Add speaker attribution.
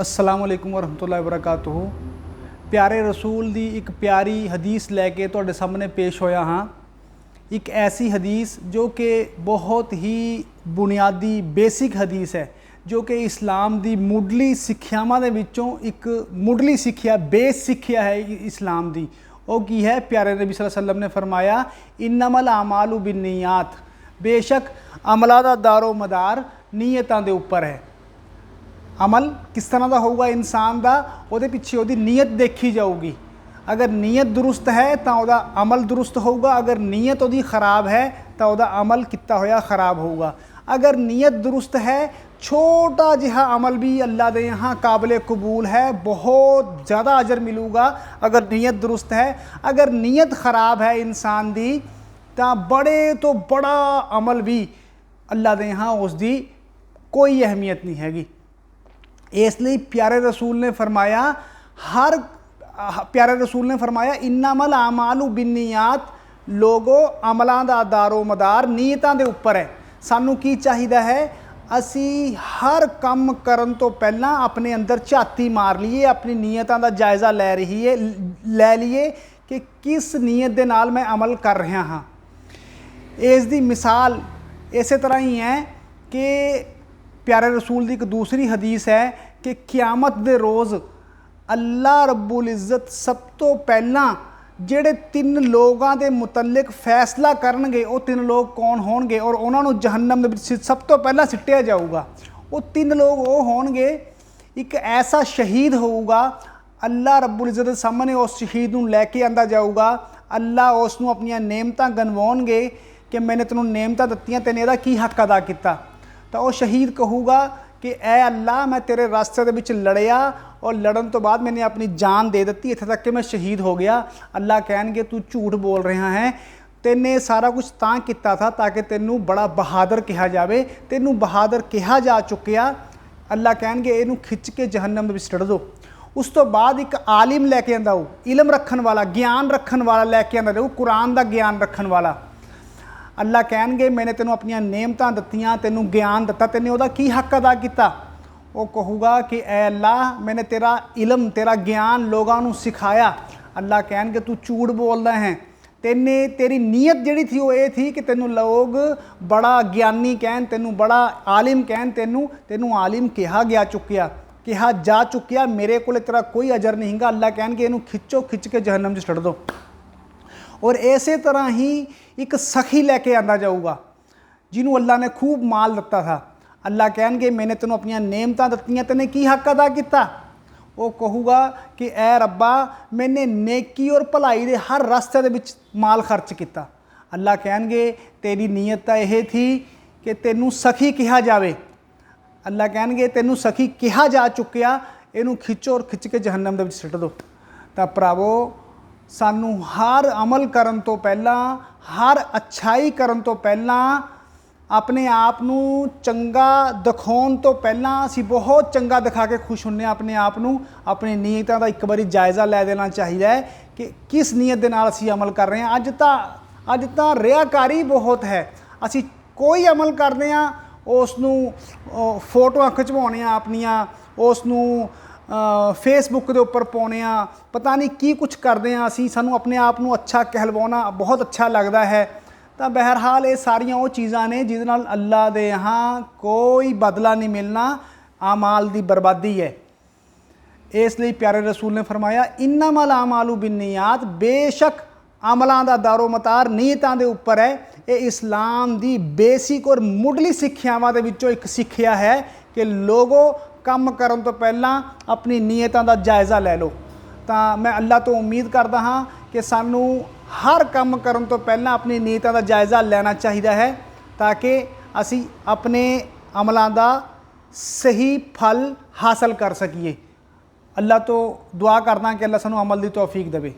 Speaker 1: ਅਸਲਾਮ ਅਲੈਕੁਮ ਵਰਹਮਤੁਲਲਾਹ ਵਬਰਕਾਤੁਹ। ਪਿਆਰੇ ਰਸੂਲ ਦੀ ਇੱਕ ਪਿਆਰੀ ਹਦੀਸ ਲੈ ਕੇ ਤੁਹਾਡੇ ਸਾਹਮਣੇ ਪੇਸ਼ ਹੋਇਆ ਹਾਂ। ਇੱਕ ਐਸੀ ਹਦੀਸ ਜੋ ਕਿ ਬਹੁਤ ਹੀ ਬੁਨਿਆਦੀ, ਬੇਸਿਕ ਹਦੀਸ ਹੈ, ਜੋ ਕਿ ਇਸਲਾਮ ਦੀ ਮੁੱਢਲੀ ਸਿੱਖਿਆਵਾਂ ਦੇ ਵਿੱਚੋਂ ਇੱਕ ਮੁੱਢਲੀ ਸਿੱਖਿਆ, ਬੇਸ ਸਿੱਖਿਆ ਹੈ ਇਸਲਾਮ ਦੀ। ਉਹ ਕੀ ਹੈ? ਪਿਆਰੇ ਨਬੀ ਸੱਲੱਲਾਹੁ ਅਲੈहि ਵਸੱਲਮ ਨੇ ਫਰਮਾਇਆ, ਇਨਮਲ ਆਮਾਲੂ ਬਿਨਨੀਆਤ ਬੇਸ਼ੱਕ ਅਮਲਾ ਦਾ ਦਾਰੋ ਮਦਾਰ ਨੀਅਤਾਂ ਦੇ ਉੱਪਰ ਹੈ। ਅਮਲ ਕਿਸ ਤਰ੍ਹਾਂ ਦਾ ਹੋਊਗਾ ਇਨਸਾਨ ਦਾ, ਉਹਦੇ ਪਿੱਛੇ ਉਹਦੀ ਨੀਅਤ ਦੇਖੀ ਜਾਊਗੀ। ਅਗਰ ਨੀਅਤ ਦਰੁਸਤ ਹੈ, ਤਾਂ ਉਹਦਾ ਅਮਲ ਦਰੁਸਤ ਹੋਊਗਾ। ਅਗਰ ਨੀਅਤ ਉਹਦੀ ਖਰਾਬ ਹੈ, ਤਾਂ ਉਹਦਾ ਅਮਲ ਕੀਤਾ ਹੋਇਆ ਖਰਾਬ ਹੋਊਗਾ। ਅਗਰ ਨੀਅਤ ਦਰੁਸਤ ਹੈ, ਛੋਟਾ ਜਿਹਾ ਅਮਲ ਵੀ ਅੱਲਾ ਦੇ ਯਹਾਂ ਕਾਬਲੇ ਕਬੂਲ ਹੈ, ਬਹੁਤ ਜ਼ਿਆਦਾ ਅਜਰ ਮਿਲੂਗਾ ਅਗਰ ਨੀਅਤ ਦਰੁਸਤ ਹੈ। ਅਗਰ ਨੀਅਤ ਖਰਾਬ ਹੈ ਇਨਸਾਨ ਦੀ, ਤਾਂ ਬੜੇ ਤੋਂ ਬੜਾ ਅਮਲ ਵੀ ਅੱਲਾ ਦੇ ਯਹਾਂ ਉਸ ਦੀ ਕੋਈ ਅਹਿਮੀਅਤ ਨਹੀਂ ਹੈਗੀ। ਇਸ ਲਈ ਪਿਆਰੇ ਰਸੂਲ ਨੇ ਫਰਮਾਇਆ, ਹਰ ਪਿਆਰੇ ਰਸੂਲ ਨੇ ਫਰਮਾਇਆ, ਇਨਾਮਲ ਆਮਾਲੂ ਬਿੰਨੀਆਤ, ਲੋਗੋ ਅਮਲਾਂ ਦਾ ਦਾਰੋ ਮਦਾਰ, ਨੀਅਤਾਂ ਦੇ ਉੱਪਰ ਹੈ। ਸਾਨੂੰ ਕੀ ਚਾਹੀਦਾ ਹੈ? ਅਸੀਂ ਹਰ ਕੰਮ ਕਰਨ ਤੋਂ ਪਹਿਲਾਂ ਆਪਣੇ ਅੰਦਰ ਝਾਤੀ ਮਾਰ ਲਈਏ, ਆਪਣੀ ਨੀਅਤਾਂ ਦਾ ਜਾਇਜ਼ਾ ਲੈ ਰਹੀਏ ਲੈ ਲਈਏ ਕਿ ਕਿਸ ਨੀਅਤ ਦੇ ਨਾਲ ਮੈਂ ਅਮਲ ਕਰ ਰਿਹਾ ਹਾਂ। ਇਸ ਦੀ ਮਿਸਾਲ ਇਸੇ ਤਰ੍ਹਾਂ ਹੀ ਹੈ ਕਿ ਪਿਆਰੇ ਰਸੂਲ ਦੀ ਇੱਕ ਦੂਸਰੀ ਹਦੀਸ ਹੈ ਕਿ ਕਿਆਮਤ ਦੇ ਰੋਜ਼ ਅੱਲਾ ਰੱਬੁਲ ਇੱਜ਼ਤ ਸਭ ਤੋਂ ਪਹਿਲਾਂ ਜਿਹੜੇ ਤਿੰਨ ਲੋਕਾਂ ਦੇ ਮੁਤਲਕ ਫੈਸਲਾ ਕਰਨਗੇ, ਉਹ ਤਿੰਨ ਲੋਕ ਕੌਣ ਹੋਣਗੇ ਔਰ ਉਹਨਾਂ ਨੂੰ ਜਹੰਨਮ ਦੇ ਵਿੱਚ ਸਿ- ਸਭ ਤੋਂ ਪਹਿਲਾਂ ਸਿੱਟਿਆ ਜਾਊਗਾ। ਉਹ ਤਿੰਨ ਲੋਕ ਉਹ ਹੋਣਗੇ, ਇੱਕ ਐਸਾ ਸ਼ਹੀਦ ਹੋਊਗਾ ਅੱਲਾ ਰੱਬੁਲ ਇੱਜ਼ਤ ਦੇ ਸਾਹਮਣੇ ਉਸ ਸ਼ਹੀਦ ਨੂੰ ਲੈ ਕੇ ਆਂਦਾ ਜਾਊਗਾ ਅੱਲਾ ਉਸ ਨੂੰ ਆਪਣੀਆਂ ਨੇਮਤਾਂ ਗਨਵਾਉਣਗੇ ਕਿ ਮੈਨੇ ਤੈਨੂੰ ਨੇਮਤਾਂ ਦਿੱਤੀਆਂ, ਤੈਨੇ ਇਹਦਾ ਕੀ ਹੱਕ ਅਦਾ ਕੀਤਾ? ਤਾਂ ਉਹ ਸ਼ਹੀਦ ਕਹੂਗਾ ਕਿ, ਐ ਅੱਲਾ, ਮੈਂ ਤੇਰੇ ਰਸਤੇ ਦੇ ਵਿੱਚ ਲੜਿਆ ਔਰ ਲੜਨ ਤੋਂ ਬਾਅਦ ਮੈਨੇ ਆਪਣੀ ਜਾਨ ਦੇ ਦਿੱਤੀ। ਇੱਥੇ ਤੱਕ ਕਿ ਮੈਂ ਸ਼ਹੀਦ ਹੋ ਗਿਆ। ਅੱਲਾ ਕਹਿਣਗੇ, ਤੂੰ ਝੂਠ ਬੋਲ ਰਿਹਾ ਹੈ। ਤੈਨੇ ਸਾਰਾ ਕੁਝ ਤਾਂ ਕੀਤਾ ਥਾ ਤਾਂ ਕਿ ਤੈਨੂੰ ਬੜਾ ਬਹਾਦਰ ਕਿਹਾ ਜਾਵੇ। ਤੈਨੂੰ ਬਹਾਦਰ ਕਿਹਾ ਜਾ ਚੁੱਕਿਆ। ਅੱਲਾ ਕਹਿਣਗੇ, ਇਹਨੂੰ ਖਿੱਚ ਕੇ ਜਹੰਨਮ ਦੇ ਵਿੱਚ ਸੱਟ ਦਿਓ ਉਸ ਤੋਂ ਬਾਅਦ ਇੱਕ ਆਲਿਮ ਲੈ ਕੇ ਆਂਦਾ ਉਹ। ਇਲਮ ਰੱਖਣ ਵਾਲਾ, ਗਿਆਨ ਰੱਖਣ ਵਾਲਾ ਲੈ ਕੇ ਆਂਦਾ ਉਹ। ਕੁਰਾਨ ਦਾ ਗਿਆਨ ਰੱਖਣ ਵਾਲਾ। ਅੱਲਾ ਕਹਿਣਗੇ, ਮੈਨੇ ਤੈਨੂੰ ਆਪਣੀਆਂ ਨੇਮਤਾਂ ਦਿੱਤੀਆਂ, ਤੈਨੂੰ ਗਿਆਨ ਦਿੱਤਾ, ਤੈਨੇ ਉਹਦਾ ਕੀ ਹੱਕ ਅਦਾ ਕੀਤਾ? ਉਹ ਕਹੂਗਾ ਕਿ, ਐ ਅੱਲਾ ਮੈਨੇ ਤੇਰਾ ਇਲਮ, ਤੇਰਾ ਗਿਆਨ ਲੋਕਾਂ ਨੂੰ ਸਿਖਾਇਆ। ਅੱਲਾ ਕਹਿਣਗੇ, ਤੂੰ ਝੂਠ ਬੋਲਦਾ ਹੈ। ਤੈਨੇ, ਤੇਰੀ ਨੀਅਤ ਜਿਹੜੀ ਸੀ ਉਹ ਇਹ ਸੀ ਕਿ ਤੈਨੂੰ ਲੋਕ ਬੜਾ ਗਿਆਨੀ ਕਹਿਣ, ਤੈਨੂੰ ਬੜਾ ਆਲਿਮ ਕਹਿਣ, ਤੈਨੂੰ ਤੈਨੂੰ ਆਲਿਮ ਕਿਹਾ ਗਿਆ ਚੁੱਕਿਆ। ਕਿਹਾ ਜਾ ਚੁੱਕਿਆ, ਮੇਰੇ ਕੋਲ ਤੇਰਾ ਕੋਈ ਅਜਰ ਨਹੀਂ ਹੈਗਾ ਅੱਲਾ ਕਹਿਣਗੇ, ਇਹਨੂੰ ਖਿੱਚੋ, ਖਿੱਚ ਕੇ ਜਹਨਮ 'ਚ ਛੱਡ ਦਿਓ ਔਰ ਇਸੇ ਤਰ੍ਹਾਂ ਹੀ ਇੱਕ ਸਖੀ ਲੈ ਕੇ ਆਂਦਾ ਜਾਊਗਾ, ਜਿਹਨੂੰ ਅੱਲਾ ਨੇ ਖੂਬ ਮਾਲ ਦਿੱਤਾ ਥਾ। ਅੱਲਾ ਕਹਿਣਗੇ, ਮੈਨੇ ਤੈਨੂੰ ਆਪਣੀਆਂ ਨੇਮਤਾਂ ਦਿੱਤੀਆਂ, ਤੈਨੇ ਕੀ ਹੱਕ ਅਦਾ ਕੀਤਾ? ਉਹ ਕਹੂਗਾ ਕਿ, ਐ ਰੱਬਾ, ਮੈਨੇ ਨੇਕੀ ਔਰ ਭਲਾਈ ਦੇ ਹਰ ਰਸਤੇ ਦੇ ਵਿੱਚ ਮਾਲ ਖਰਚ ਕੀਤਾ। ਅੱਲਾ ਕਹਿਣਗੇ, ਤੇਰੀ ਨੀਅਤ ਤਾਂ ਇਹ ਥੀ ਕਿ ਤੈਨੂੰ ਸਖੀ ਕਿਹਾ ਜਾਵੇ। ਅੱਲਾ ਕਹਿਣਗੇ, ਤੈਨੂੰ ਸਖੀ ਕਿਹਾ ਜਾ ਚੁੱਕਿਆ, ਇਹਨੂੰ ਖਿੱਚੋ ਔਰ ਖਿੱਚ ਕੇ ਜਹੰਨਮ ਦੇ ਵਿੱਚ ਸਿੱਟ ਦਿਓ ਤਾਂ ਭਰਾਵੋ ਸਾਨੂੰ ਹਰ ਅਮਲ ਕਰਨ ਤੋਂ ਪਹਿਲਾਂ, ਹਰ ਅੱਛਾਈ ਕਰਨ ਤੋਂ ਪਹਿਲਾਂ, ਆਪਣੇ ਆਪ ਨੂੰ ਚੰਗਾ ਦਿਖਾਉਣ ਤੋਂ ਪਹਿਲਾਂ ਅਸੀਂ ਬਹੁਤ ਚੰਗਾ ਦਿਖਾ ਕੇ ਖੁਸ਼ ਹੁੰਨੇ ਹਾਂ, ਆਪਣੇ ਆਪ ਨੂੰ, ਆਪਣੀ ਨੀਅਤਾਂ ਦਾ ਇੱਕ ਵਾਰੀ ਜਾਇਜ਼ਾ ਲੈ ਦੇਣਾ ਚਾਹੀਦਾ ਹੈ ਕਿ ਕਿਸ ਨੀਅਤ ਦੇ ਨਾਲ ਅਸੀਂ ਅਮਲ ਕਰ ਰਹੇ ਹਾਂ। ਅੱਜ ਤਾਂ ਅੱਜ ਤਾਂ ਰਿਆਕਾਰੀ ਬਹੁਤ ਹੈ। ਅਸੀਂ ਕੋਈ ਅਮਲ ਕਰਦੇ ਹਾਂ, ਉਸ ਨੂੰ ਫੋਟੋਆਂ ਖਿਚਵਾਉਣੇ ਆ ਆਪਣੀਆਂ, ਉਸ ਨੂੰ ਫੇਸਬੁੱਕ ਦੇ ਉੱਪਰ ਪਾਉਣੇ ਆ ਪਤਾ ਨਹੀਂ ਕੀ ਕੁਝ ਕਰਦੇ ਆ ਅਸੀਂ। ਸਾਨੂੰ ਆਪਣੇ ਆਪ ਨੂੰ ਅੱਛਾ ਕਹਿਲਵਾਉਣਾ ਬਹੁਤ ਅੱਛਾ ਲੱਗਦਾ ਹੈ। ਤਾਂ ਬਹਿਰਹਾਲ ਇਹ ਸਾਰੀਆਂ ਉਹ ਚੀਜ਼ਾਂ ਨੇ ਜਿਹਦੇ ਨਾਲ ਅੱਲਾ ਦੇ ਹਾਂ ਕੋਈ ਬਦਲਾ ਨਹੀਂ ਮਿਲਣਾ। ਆਮਾਲ ਦੀ ਬਰਬਾਦੀ ਹੈ। ਇਸ ਲਈ ਪਿਆਰੇ ਰਸੂਲ ਨੇ ਫਰਮਾਇਆ, ਇਨਮਲ ਆਮਾਲੂ ਬਿੰਨੀਆਤ ਬੇਸ਼ੱਕ ਅਮਲਾਂ ਦਾ ਦਾਰੋ ਮਤਾਰ ਨੀਅਤਾਂ ਦੇ ਉੱਪਰ ਹੈ। ਇਹ ਇਸਲਾਮ ਦੀ ਬੇਸਿਕ ਔਰ ਮੁੱਢਲੀ ਸਿੱਖਿਆਵਾਂ ਦੇ ਵਿੱਚੋਂ ਇੱਕ ਸਿੱਖਿਆ ਹੈ ਕਿ ਲੋਗੋ ਕੰਮ ਕਰਨ ਤੋਂ ਪਹਿਲਾਂ ਆਪਣੀ ਨੀਅਤਾਂ ਦਾ ਜਾਇਜ਼ਾ ਲੈ ਲਓ। ਤਾਂ ਮੈਂ ਅੱਲਾ ਤੋਂ ਉਮੀਦ ਕਰਦਾ ਹਾਂ ਕਿ ਸਾਨੂੰ ਹਰ ਕੰਮ ਕਰਨ ਤੋਂ ਪਹਿਲਾਂ ਆਪਣੀ ਨੀਅਤਾਂ ਦਾ ਜਾਇਜ਼ਾ ਲੈਣਾ ਚਾਹੀਦਾ ਹੈ ਤਾਂ ਕਿ ਅਸੀਂ ਆਪਣੇ ਅਮਲਾਂ ਦਾ ਸਹੀ ਫਲ ਹਾਸਲ ਕਰ ਸਕੀਏ। ਅੱਲਾ ਤੋਂ ਦੁਆ ਕਰਦਾ ਕਿ ਅੱਲਾ ਸਾਨੂੰ ਅਮਲ ਦੀ ਤੌਫੀਕ ਦੇਵੇ।